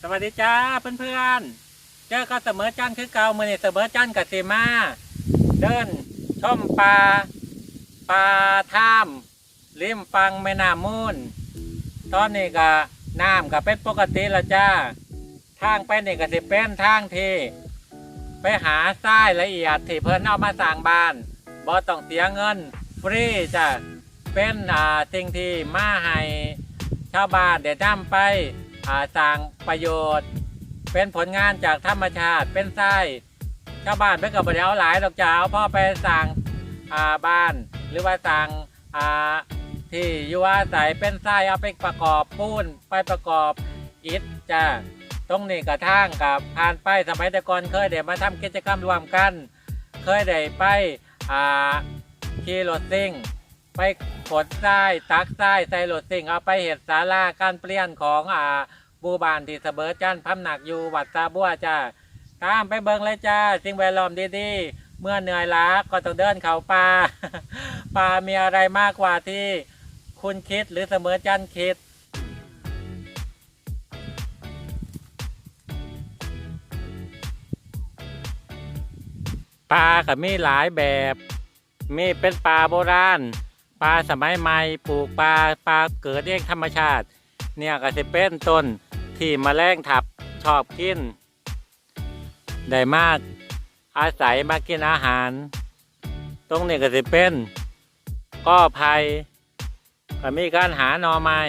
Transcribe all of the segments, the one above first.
สวัสดีจ้าเพื่อนๆ เจอก็เสมอจันคือเก่าเมื่อนี่เสมอจันกับสีมาเดินชมปลาปลาท่ามริมฟังแม่น้ำมูลตอนนี้ก็น้ำก็เป็นปกติและจ้า ทางไปนี่ก็สิเป็นทางที่ไปหาทรายละเอียดที่เพิ่นเอามาสร้างบ้านบ่ต้องเสียเงิน ฟรีจ้ะเป็นอ่าสิ่งที่มาให้ ชาวบ้านเดี๋ยวนำไปสร้างประโยชน์ เป็นผลงานจากธรรมชาติเป็นทรายชาวบ้านเพิ่ก็บ่ได้เอาหลายดอกจ้าเอาพ่อไปสร้างาบ้าน หรือว่าสร้างาที่อยู่อาศัยเป็นทรายเอาไปประกอบปูนไปประกอบอิฐจ้าตรงนี้กระทั่งกับผ่านไปสมัยแต่ก่อนเคยได้มาทำกิจกรรมรวมกัน เคยได้ไปขี่รถซิ่ง ไปขนทรายตักทรายใส่รถซิ่งเอาไปเห็ดสาราการเปลี่ยนของอ่าบูบานที่เสเบอจันทร์พำหนักอยู่วัดตาบัวจ้าตามไปเบิงเลยจ้าสิ่งแวดล้อมดีๆเมื่อเหนื่อยล้าก็ต้องเดินเขาป่าป่ามีอะไรมากกว่าที่คุณคิดหรือเสมอจันท์คิดปลาก็มีหลายแบบ มีเป็นปลาโบราณ ลาสมัยใหม่ปลูกปลาปลาเกิดเองธรรมชาติ เนี่ยก็จะเป็นต้นที่มแมลงทับชอบกิน ได้มากอาศัยมากินอาหาร ตรงนี้ก็จะเป็นก้อไผ่ก็มีการหาหน่อไม้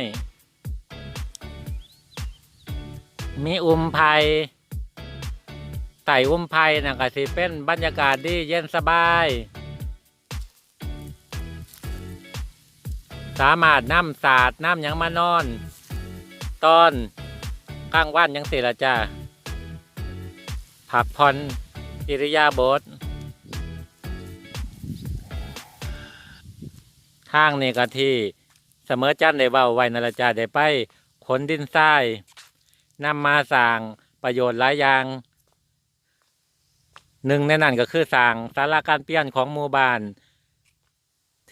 มีอุ้มไผ่ไต่อุ้มไผ่นะก็สิเป็นบรรยากาศดีเย็นสบาย สามารถน้ำสาดน้ำยังมานอน ตอนกลางวันยังเสิละจ้าผักผ่อนอิริยาบถทางนี่ก็ที่เสมอจันได้เว้าไว้นั่นละจ้าได้ไปขนดินทรายนำมาสร้างประโยชน์หลายอย่าง หนึ่งในนั้นก็คือสร้างศาลาการเปลี่ยนของหมู่บ้าน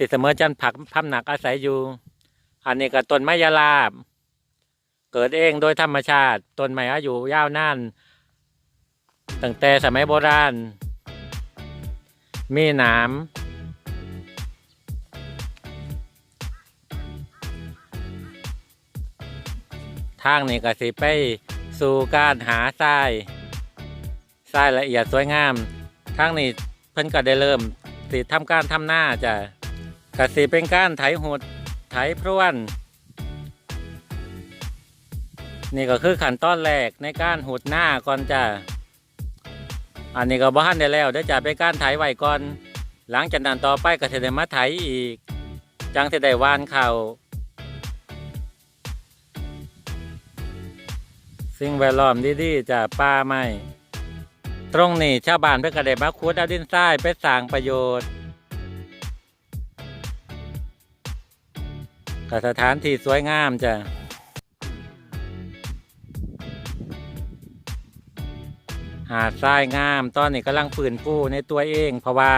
ที่เสมอจันผักพำหนักอาศัยอยู่ อันนี้ก็ต้นไม้ยาลาบ เกิดเองโดยธรรมชาติต้นไม้อายุยาวนานตั้งแต่สมัยโบราณ มีหนามทางนี้ก็สิไปสู่การหาทรายทรายละเอียดสวยงามทางนี้เพิ่นก็ได้เริ่มสิทำการทำหน้าจะ กสิเป็นการไถหดไถพรวน นี่ก็คือขั้นตอนแรกในการหดหน้าก่อนจ้ะอันนี้ก็บ้านได้แล้วเดี๋ยวจะเป็นการไถไว้ก่อน หลังจากนั้นต่อไปก็จะได้มาไถอีก จังจะได้วานเข่าสิ่งแวดล้อมดีๆจะป่าไม้ตรงนี้ชาวบ้านเพื่อกระเด็มาขุดเอาดินทรายไปสร้างประโยชน์ กับสถานที่สวยงามจ้ะหาดทรายงาม ตอนนี้กำลังฝืนฟูในตัวเอง เพราะว่า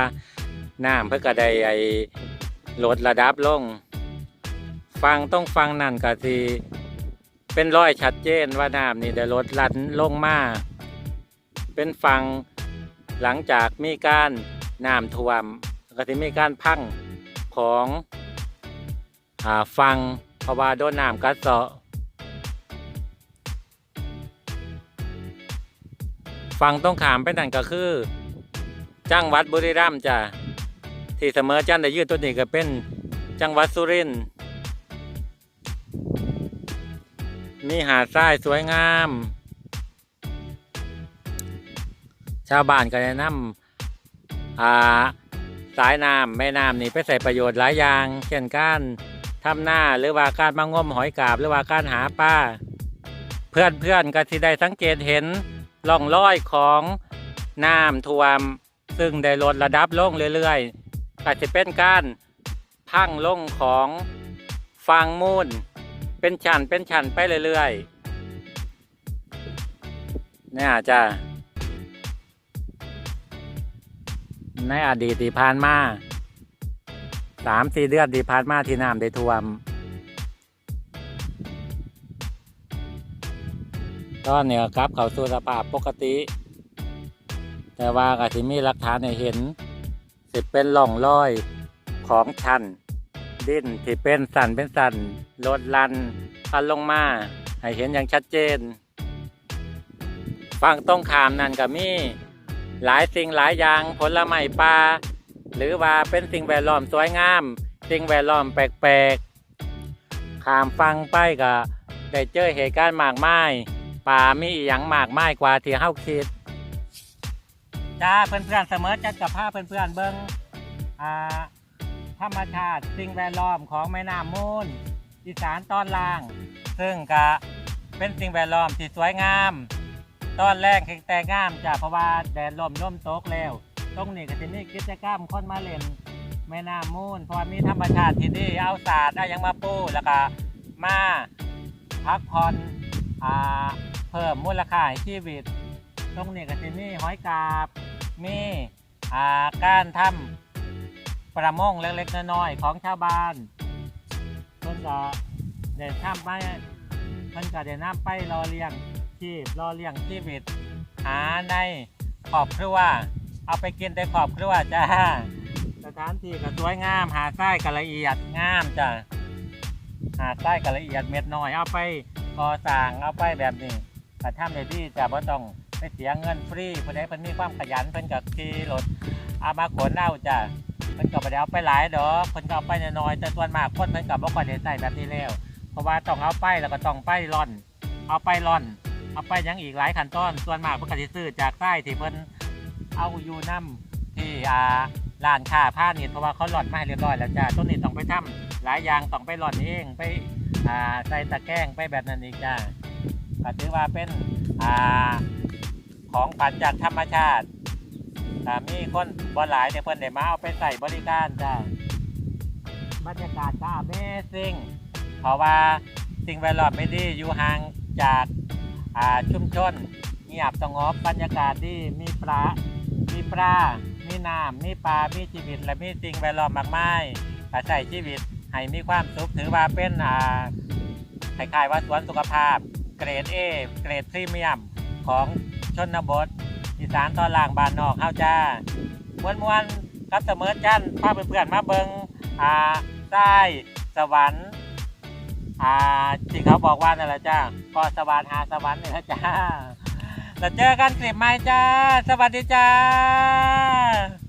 น้ำเพื่อกระไดไอลดระดับลง ฟังต้องฟังนั่นก็ทีเป็นร้อยชัดเจนว่าน้ำนี่ได้ลดลันลงมาเป็นฝั่งหลังจากมีการน้ำท่วมก็จะมีการพังของ ฟังเพราะว่าโดนน้ำกัดเซาะฝั่งตรงขามไปนั่นก็คือ จังหวัดบุรีรัมย์จ้ะที่เสมอจันทร์ได้ยืดตัวนี้ก็เป็นจังหวัดสุรินทร์มีหาดทรายสวยงาม ชาวบ้านก็แนะนำอ่าสายน้ำแม่น้ำนี่ไปใส่ประโยชน์หลายอย่าง เช่นการ ทำหน้าหรือว่าการมางมหอยกาบหรือว่าการหาปลาเพื่อนเพื่อนก็ที่ได้สังเกตเห็นร่องรอยของน้ำท่วม ซึ่งได้ลดระดับลงเรื่อยๆก็จะเป็นการพังลงของฟางมูลเป็นชั้นเป็นชั้นไปเรื่อยๆเนี่ยจ้ะในอดีตที่ผ่านมา สามสี่เดือนที่ผ่านมาที่น้ำได้ท่วม ตอนนี้ก็กลับเขาสู่สภาพปกติ แต่ว่าก็สิมีหลักฐานให้เห็น สิเป็นร่องรอยของชันดินที่เป็นสันเป็นสันลดลันพันลงมา ให้เห็นอย่างชัดเจนฝั่งตรงขามนั่นก็มีหลายสิ่งหลายอย่างผลไม้ป่า หรือว่าเป็นสิ่งแวดล้อมสวยงาม สิ่งแวดล้อมแปลกๆขามฟังไปก็ได้เจอเหตุการณ์มากมายป่ามีอย่างมากมายกว่าที่เฮาคิดจ้าเพื่อนๆเสมอจัดกับผ้าเพื่อนๆเบิ้งอ่าธรรมชาติสิ่งแวดล้อมของแม่น้ำมูลอีสานตอนล่าง ซึ่งก็เป็นสิ่งแวดล้อมที่สวยงาม ตอนแรกแข็งแต่งามจ้ะเพราะว่าแดดลมล่มตกแล้ว ตรงนี้ก็จะมีกิจกรรมคนมาเล่นแม่น้ำมูลเพราะว่ามีธรรมชาติที่ดีเอาศาสตร์เอาหยังมาปูแล้วก็มาพักผ่อนอ่าเพิ่มมูลค่าให้ชีวิต ตรงนี้ก็จะมีหอยกาบมีอ่าการทำประมงเล็กๆน้อยๆของชาวบ้านเพิ่นก็เดินข้ามไปเพิ่นก็เดินน้ำไปรอเลี้ยงชีพรอเลี้ยงชีวิตหาในครอบครัว เอาไปกินในครอบครัวจ้าสถานที่ก็สวยงาม หาดทรายก็ละเอียดงามจ้ะหาดทรายก็ละเอียดเม็ดน้อยเอาไปก่อสร้างเอาไปแบบนี้แต่ทำในที่จะบ่ต้องไปเสียเงินฟรีเพิ่นให้เพิ่นมีความขยันเพิ่นก็ขี่รถเอามาขนเอาจ้ะเพิ่นก็บ่ได้เอาไปหลายดอกเพิ่นก็เอาไปน้อยแต่ส่วนมากคนเพิ่นก็บ่ค่อยได้ใช้แบบนี้แล้วเพราะว่าต้องเอาไปแล้วก็ต้องไปร่อน เอาไปร่อน เอาไปยังอีกหลายขั้นตอนส่วนมากเพิ่นก็สิซื้อจากใต้ที่เพิ่น เอาอยู่นํที่อ่าร้านค้าผ้านี่เพราะว่าเขาร่อนมาให้เรียบร้อยแล้วจ้ะต้นนี้ต้องไปทำหลายอย่างต้องไปร่อนเองไปอ่าใส่ตะแกรงไปแบบนั้นอีกจ้ะก็ถือว่าเป็นอ่าของปันจากธรรมชาติแต่มีคนบ่หลายเนี่ยเพิ่นได้มาเอาไปใส่บริการจ้าบรรยากาศก็ Amazing เพราะว่าสิ่งแวดล้อมไม่ดีอยู่ห่างจากอ่าชุมชนเงียบสงบบรรยากาศดีมีปลา มีปลา มีน้ำมีปลา มีชีวิต และมีสิ่งแวดล้อมมากมายอาศัยชีวิตให้มีความสุขถือว่าเป็นอ่าคล้ายๆว่าสวนสุขภาพ เกรด A เกรดพรีเมียมของชนบทอีสานตอนล่างบ้านนอกเฮาจ้ามวนมวนๆกับเสมอจันพาเพื่อนๆมาเบิงอ่าใต้สวรรค์อ่าที่เขาบอกว่านั่นแหละจ้าก็สวรรค์หาสวรรค์นี่แหละจ้า แล้วเจอกันคลิปใหม่จ้า สวัสดีจ้า